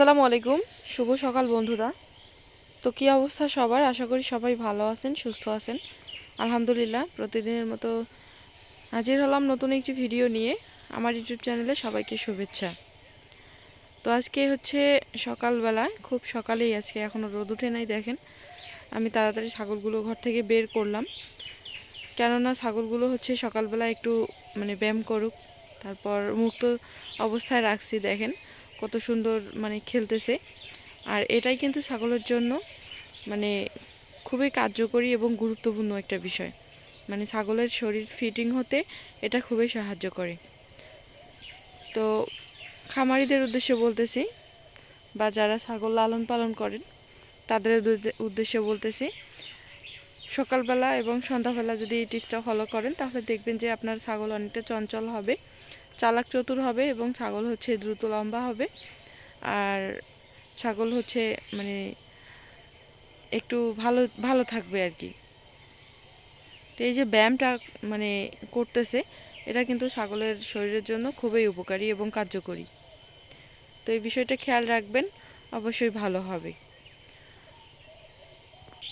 আসসালামু আলাইকুম। শুভ সকাল বন্ধুরা। তো কী অবস্থা সবার? আশা করি সবাই ভালো আছেন, সুস্থ আছেন। আলহামদুলিল্লাহ, প্রতিদিনের মতো হাজির হলাম নতুন একটি ভিডিও নিয়ে আমার ইউটিউব চ্যানেলে সবাইকে শুভেচ্ছা। তো আজকে হচ্ছে সকালবেলায় খুব সকালেই আজকে এখনও রোদ উঠে নাই, দেখেন। আমি তাড়াতাড়ি ছাগলগুলো ঘর থেকে বের করলাম। কেননা ছাগলগুলো হচ্ছে সকালবেলা একটু মানে ব্যায়াম করুক, তারপর মুক্ত অবস্থায় রাখছি, দেখেন। কত সুন্দর মানে খেলতেছে। আর এটাই কিন্তু ছাগলের জন্য মানে খুবই কার্যকরী এবং গুরুত্বপূর্ণ একটা বিষয়। মানে ছাগলের শরীর ফিটিং হতে এটা খুবই সাহায্য করে। তো খামারিদের উদ্দেশ্যে বলতেছি বা যারা ছাগল লালন পালন করেন, তাদের উদ্দে- উদ্দেশ্যে বলতেছি সকালবেলা এবং সন্ধ্যাবেলা যদি এই টিপসটা ফলো করেন, তাহলে দেখবেন যে আপনার ছাগল অনেকটা চঞ্চল হবে। চালাক চতুর হবে এবং ছাগল হচ্ছে দ্রুত লম্বা হবে। আর ছাগল হচ্ছে মানে একটু ভালো ভালো থাকবে আর কি। তো এই যে ব্যায়ামটা মানে করতেছে, এটা কিন্তু ছাগলের শরীরের জন্য খুবই উপকারী এবং কার্যকরী। তো এই বিষয়টা খেয়াল রাখবেন, অবশ্যই ভালো হবে।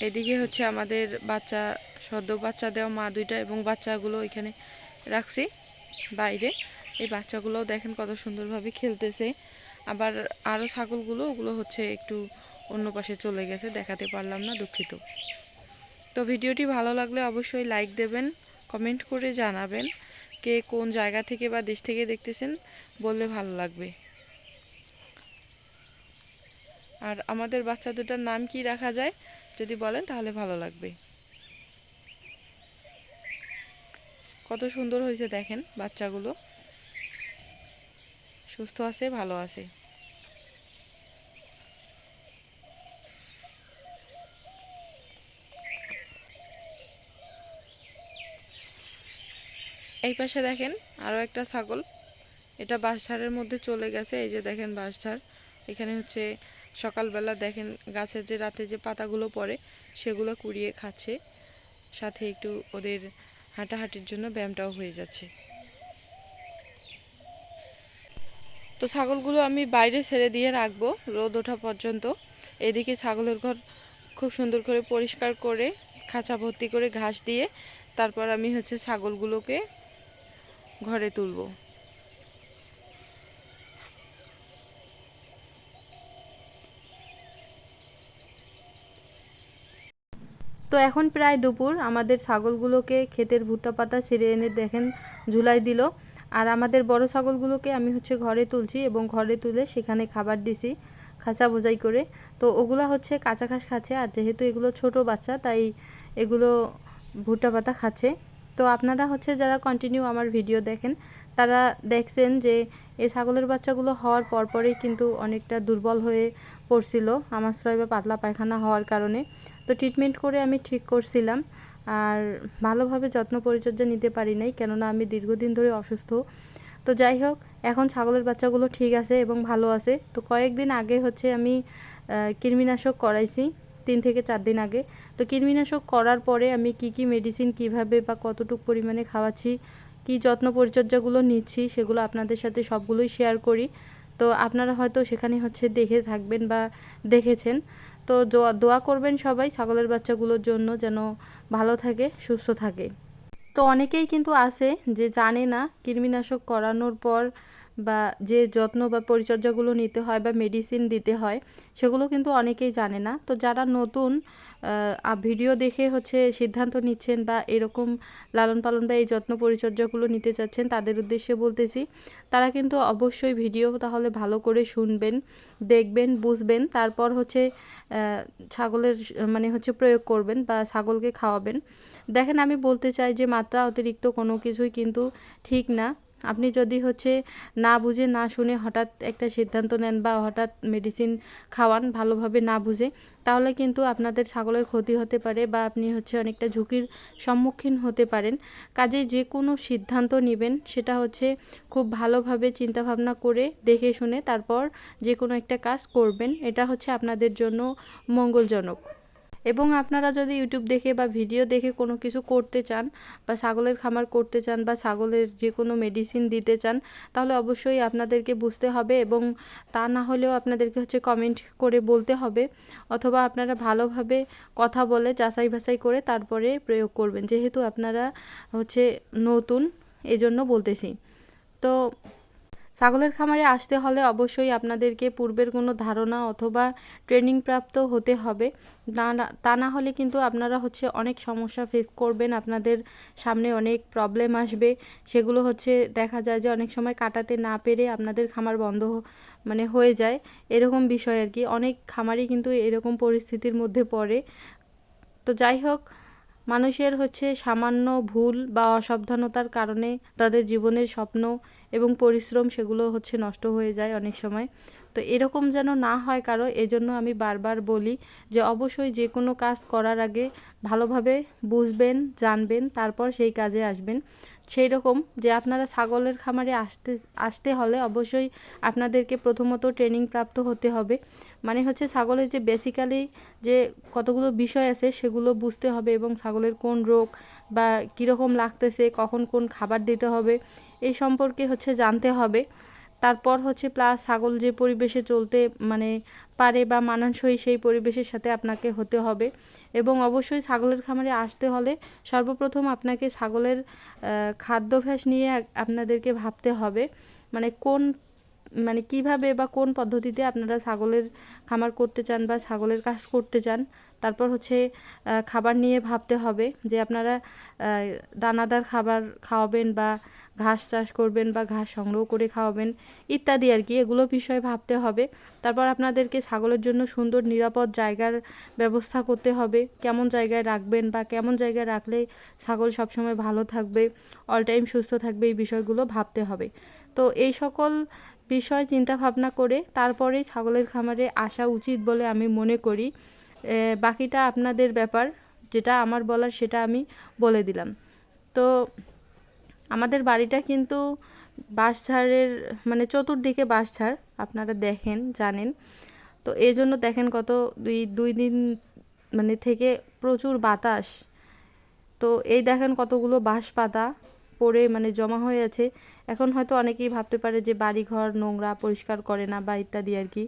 এদিকে হচ্ছে আমাদের বাচ্চা, সদ্য বাচ্চা দেওয়া মা দুইটা এবং বাচ্চাগুলো এখানে রাখছি বাইরে। এই বাচ্চাগুলোও দেখেন কত সুন্দরভাবে খেলতেছে। আবার আরও ছাগলগুলো, ওগুলো হচ্ছে একটু অন্য পাশে চলে গেছে, দেখাতে পারলাম না, দুঃখিত। তো ভিডিওটি ভালো লাগলে অবশ্যই লাইক দেবেন, কমেন্ট করে জানাবেন কে কোন জায়গা থেকে বা দেশ থেকে দেখতেছেন, বললে ভালো লাগবে। আর আমাদের বাচ্চা দুটার নাম কি রাখা যায়, যদি বলেন তাহলে ভালো লাগবে। কত সুন্দর হয়েছে দেখেন বাচ্চাগুলো। সুস্থ আছে, ভালো আছে। এই পাশে দেখেন আরও একটা ছাগল। এটা বাঁশঝাড়ের মধ্যে চলে গেছে, এই যে দেখেন বাঁশঝাড়। এখানে হচ্ছে সকালবেলা দেখেন গাছের যে রাতে যে পাতাগুলো পড়ে, সেগুলো কুড়িয়ে খাচ্ছে। সাথে একটু ওদের হাঁটাহাঁটির জন্য ব্যায়ামটাও হয়ে যাচ্ছে। তো ছাগলগুলো আমি বাইরে ছেড়ে দিয়ে রাখব রোদ ওঠা পর্যন্ত। এদিকে ছাগলের ঘর খুব সুন্দর করে পরিষ্কার করে, খাঁচা ভর্তি করে ঘাস দিয়ে তারপর আমি হচ্ছে ছাগলগুলোকে ঘরে তুলবো। তো এখন প্রায় দুপুর, আমাদের ছাগলগুলোকে ক্ষেতের ভুট্টা পাতা ছিঁড়ে এনে দেখেন, ঝুলাই দিল। আর আমাদের বড় ছাগলগুলোকে আমি হচ্ছে ঘরে তুলছি এবং ঘরে তুলে সেখানে খাবার দিছি, খাঁচা বোঝাই করে। তো ওগুলো হচ্ছে কাঁচা ঘাস খাচ্ছে, আর যেহেতু এগুলো ছোট বাচ্চা, তাই এগুলো ভুট্টা পাতা খাচ্ছে। তো আপনারা হচ্ছে যারা কন্টিনিউ আমার ভিডিও দেখেন, তারা দেখছেন যে এই ছাগলের বাচ্চাগুলো হওয়ার পরপরেই কিন্তু অনেকটা দুর্বল হয়ে পড়ছিল আমাশ্রয় বা পাতলা পায়খানা হওয়ার কারণে। তো ট্রিটমেন্ট করে আমি ঠিক করছিলাম। আর ভালোভাবে যত্ন পরিচর্যা নিতে পারি নাই, কেননা আমি দীর্ঘদিন ধরে অসুস্থ। তো যাই হোক, এখন ছাগলের বাচ্চাগুলো ঠিক আছে এবং ভালো আছে। তো কয়েকদিন আগে হচ্ছে আমি কৃমিনাশক করাইছি, তিন থেকে চার দিন আগে। তো কৃমিনাশক করার পরে আমি কি কি মেডিসিন কীভাবে বা কতটুকু পরিমাণে খাওয়াচ্ছি, কি যত্ন পরিচর্যাগুলো নিচ্ছি, সেগুলো আপনাদের সাথে সবগুলোই শেয়ার করি। তো আপনারা হয়তো সেখানে হচ্ছে দেখে থাকবেন বা দেখেছেন। তো দোয়া করবেন সবাই ছাগলের বাচ্চাগুলোর জন্য যেন ভালো থাকে, সুস্থ থাকে। তো অনেকেই কিন্তু আছে যে জানে না কৃমিনাশক করানোর পর বা যে যত্ন বা পরিচর্যাগুলো নিতে হয় বা মেডিসিন দিতে হয়, সেগুলো কিন্তু অনেকেই জানে না। তো যারা নতুন ভিডিও দেখে হচ্ছে সিদ্ধান্ত নিচ্ছেন বা এরকম লালন পালন বা এই যত্ন পরিচর্যাগুলো নিতে চাচ্ছেন তাদের উদ্দেশ্যে বলতেছি, তারা কিন্তু অবশ্যই ভিডিও তাহলে ভালো করে শুনবেন, দেখবেন, বুঝবেন, তারপর হচ্ছে ছাগলের মানে হচ্ছে প্রয়োগ করবেন বা ছাগলকে খাওয়াবেন। দেখেন আমি বলতে চাই যে মাত্রা অতিরিক্ত কোনো কিছুই কিন্তু ঠিক না। আপনি যদি হচ্ছে না বুঝে, না শুনে হঠাৎ একটা সিদ্ধান্ত নেন বা হঠাৎ মেডিসিন খাওয়ান ভালোভাবে না বুঝে, তাহলে কিন্তু আপনাদের ছাগলের ক্ষতি হতে পারে বা আপনি হচ্ছে অনেকটা ঝুঁকির সম্মুখীন হতে পারেন। কাজে যে কোনো সিদ্ধান্ত নেবেন সেটা হচ্ছে খুব ভালোভাবে চিন্তাভাবনা করে দেখে শুনে তারপর যে কোনো একটা কাজ করবেন, এটা হচ্ছে আপনাদের জন্য মঙ্গলজনক। এবং আপনারা যদি ইউটিউব দেখে বা ভিডিও দেখে কোনো কিছু করতে চান বা ছাগলের খামার করতে চান বা ছাগলের যে কোনো মেডিসিন দিতে চান, তাহলে অবশ্যই আপনাদেরকে বুঝতে হবে এবং তা না হলেও আপনাদেরকে হচ্ছে কমেন্ট করে বলতে হবে অথবা আপনারা ভালোভাবে কথা বলে যাচাই বাছাই করে তারপরে প্রয়োগ করবেন। যেহেতু আপনারা হচ্ছে নতুন, এজন্য বলতেছি। তো ছাগলের খামারে আসতে হলে অবশ্যই আপনাদেরকে পূর্বের কোনো ধারণা অথবা ট্রেনিং প্রাপ্ত হতে হবে। তা না হলে কিন্তু আপনারা হচ্ছে অনেক সমস্যা ফেস করবেন, আপনাদের সামনে অনেক প্রবলেম আসবে। সেগুলো হচ্ছে দেখা যায় যে অনেক সময় কাটাতে না পেরে আপনাদের খামার বন্ধ মানে হয়ে যায়। এরকম বিষয় আর কি। অনেক খামারই কিন্তু এরকম পরিস্থিতির মধ্যে পড়ে। তো যাই হোক মানুষের হচ্ছে সামান্য ভুল বা অসাবধানতার কারণে তাদের জীবনের স্বপ্ন এবং পরিশ্রম সেগুলো হচ্ছে নষ্ট হয়ে যায় অনেক সময়। তো এরকম যেন না হয় কারও, এজন্য আমি বারবার বলি যে অবশ্যই যে কোনো কাজ করার আগে ভালোভাবে বুঝবেন, জানবেন, তারপর সেই কাজে আসবেন। সেই রকম যে আপনারা ছাগলের খামারে আসতে আসতে হলে অবশ্যই আপনাদেরকে প্রথমত ট্রেনিং প্রাপ্ত হতে হবে। মানে হচ্ছে ছাগলের যে বেসিক্যালি যে কতগুলো বিষয় আছে সেগুলো বুঝতে হবে এবং ছাগলের কোন রোগ বা কীরকম লাগতেছে, কখন কোন খাবার দিতে হবে, এই সম্পর্কে হচ্ছে জানতে হবে। তারপর হচ্ছে প্লাস ছাগল যে পরিবেশে চলতে মানে পারে বা মানানসই সেই পরিবেশের সাথে আপনাকে হতে হবে। এবং অবশ্যই ছাগলের খামারে আসতে হলে সর্বপ্রথম আপনাকে ছাগলের খাদ্যাভ্যাস নিয়ে আপনাদেরকে ভাবতে হবে। মানে কোন মানে কীভাবে বা কোন পদ্ধতিতে আপনারা ছাগলের খামার করতে চান বা ছাগলের কাজ করতে চান তারপর হচ্ছে খাবার নিয়ে ভাবতে হবে যে আপনারা দানাদার খাবার খাওয়াবেন বা ঘাস চাষ করবেন বা ঘাস সংগ্রহ করে খাওয়াবেন ইত্যাদি আর কি, এগুলো বিষয়ে ভাবতে হবে। তারপর আপনাদেরকে ছাগলের জন্য সুন্দর নিরাপদ জায়গার ব্যবস্থা করতে হবে। কেমন জায়গায় রাখবেন বা কেমন জায়গায় রাখলে ছাগল সবসময় ভালো থাকবে অল টাইম সুস্থ থাকবে, এই বিষয়গুলো ভাবতে হবে। তো এই সকল বিষয় চিন্তা ভাবনা করে তারপরেই ছাগলের খামারে আসা উচিত বলে আমি মনে করি। বাকিটা আপনাদের ব্যাপার, যেটা আমার বলার সেটা আমি বলে দিলাম। তো আমাদের বাড়িটা কিন্তু বাঁশঝাড়ের মানে চতুর্দিকে বাঁশঝাড় আপনারা দেখেন, জানেন। তো এই জন্য দেখেন কত দুই দুই দিন মানে থেকে প্রচুর বাতাস। তো এই দেখেন কতগুলো বাঁশ পাতা পড়ে মানে জমা হয়ে আছে। এখন হয়তো অনেকেই ভাবতে পারে যে বাড়িঘর, নোংরা, পরিষ্কার করে না বা ইত্যাদি আর কি।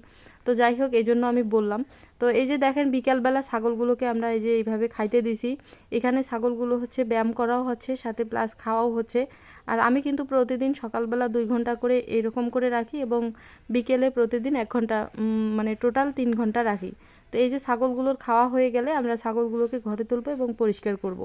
তো যাই হোক এই জন্য আমি বললাম। তো এই যে দেখেন, বিকালবেলা ছাগলগুলোকে আমরা এই যে এইভাবে খাইতে দিছি। এখানে ছাগলগুলো হচ্ছে ব্যায়াম করাও হচ্ছে, সাথে প্লাস খাওয়াও হচ্ছে। আর আমি কিন্তু প্রতিদিন সকালবেলা দুই ঘণ্টা করে এরকম করে রাখি এবং বিকেলে প্রতিদিন এক ঘণ্টা মানে টোটাল তিন ঘণ্টা রাখি। তো এই যে ছাগলগুলোর খাওয়া হয়ে গেলে আমরা ছাগলগুলোকে ঘরে তুলবো এবং পরিষ্কার করব।